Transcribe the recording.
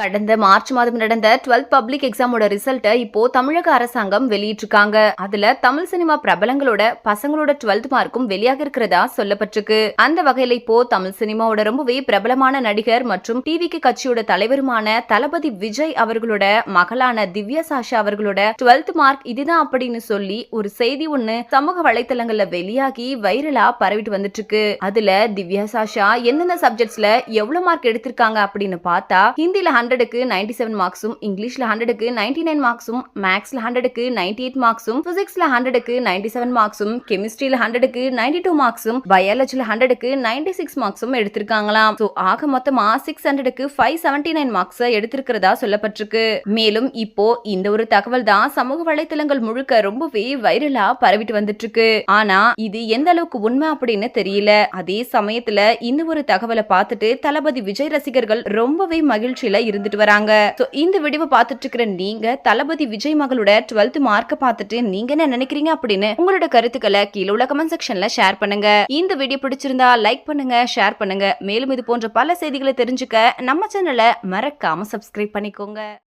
கடந்த மார்ச் மாதம் நடந்த 12th பப்ளிக் எக்ஸாமோட ரிசல்ட்டை இப்போ தமிழக அரசாங்கம் வெளியிட்டிருக்காங்க. அதுல தமிழ் சினிமா பிரபலங்களோட பசங்களோட 12th மார்க்கும் வெளியாக இருக்கிறதா சொல்லப்பட்டிருக்கு. அந்த வகையில இப்போ தமிழ் சினிமாவோட ரொம்பவே பிரபலமான நடிகர் மற்றும் டிவிக்கு கட்சியோட தலைவருமான தளபதி விஜய் அவர்களோட மகளான திவ்யா சாஷா அவர்களோட 12th மார்க் இதுதான் அப்படின்னு சொல்லி ஒரு செய்தி ஒண்ணு சமூக வலைத்தளங்கள்ல வெளியாகி வைரலா பரவிட்டு வந்துட்டு இருக்கு அதுல திவ்யா சாஷா எந்தெந்த சப்ஜெக்ட்ஸ்ல எவ்வளவு மார்க் எடுத்திருக்காங்க அப்படின்னு பார்த்தா ஹிந்தில ஹண்ட்ரடுக்கு நைன்டி செவன் மார்க்ஸும் இங்கிலீஷ்ல ஹண்ட்ரடுக்கு நைன்டி நைன் மார்க்ஸும் மேக்ஸ்ல ஹண்ட்ரடுக்கு நைன்டி எயிட் மார்க்ஸும் பிசிக்ஸ்ல ஹண்ட்ரடுக்கு நைன்டி செவன் மார்க்ஸும் கெமிஸ்ட்ரியில ஹண்ட்ரடுக்கு நைன்டி டூ மார்க்ஸும் பயாலஜில ஹண்ட்ரடுக்கு நைன்டி சிக்ஸ் மார்க்ஸும் எடுத்திருக்காங்களாம். ஸோ ஆக மொத்தமா சிக்ஸ் ஹண்ட்ரடுக்கு ஃபைவ் செவன்டி நைன் மார்க்ஸ் எடுத்திருக்கிறதா சொல்லப்பட்டிருக்கு. மேலும் இப்போ இந்த ஒரு தகவல் தான் சமூக வலைத்தளங்கள் முழுக்க ரொம்பவே வைரலா பரவிட்டு வந்துட்டு இருக்கு ஆனா இது எந்த அளவுக்கு உண்மை அப்படின்னு தெரியல. அதே சமயத்துல இந்த ஒரு தகவலை பார்த்துட்டு தளபதி விஜய் ரசிகர்கள் ரொம்பவே மகிழ்ச்சியில இருந்து இருந்துட்டு வராங்க. இந்த விடிவு பார்த்துட்டு இருக்கிற நீங்க தளபதி விஜய் மகளோட டுவெல்த் மார்க் பார்த்துட்டு நீங்க என்ன நினைக்கிறீங்க அப்படின்னு உங்களோட கருத்துக்களை கீழே உள்ள கமெண்ட் செக்ஷன்ல ஷேர் பண்ணுங்க. இந்த வீடியோ பிடிச்சிருந்தா லைக் பண்ணுங்க ஷேர் பண்ணுங்க. மேலும் இது போன்ற பல செய்திகளை தெரிஞ்சுக்க நம்ம சேனலை மறக்காம சப்ஸ்கிரைப் பண்ணிக்கோங்க.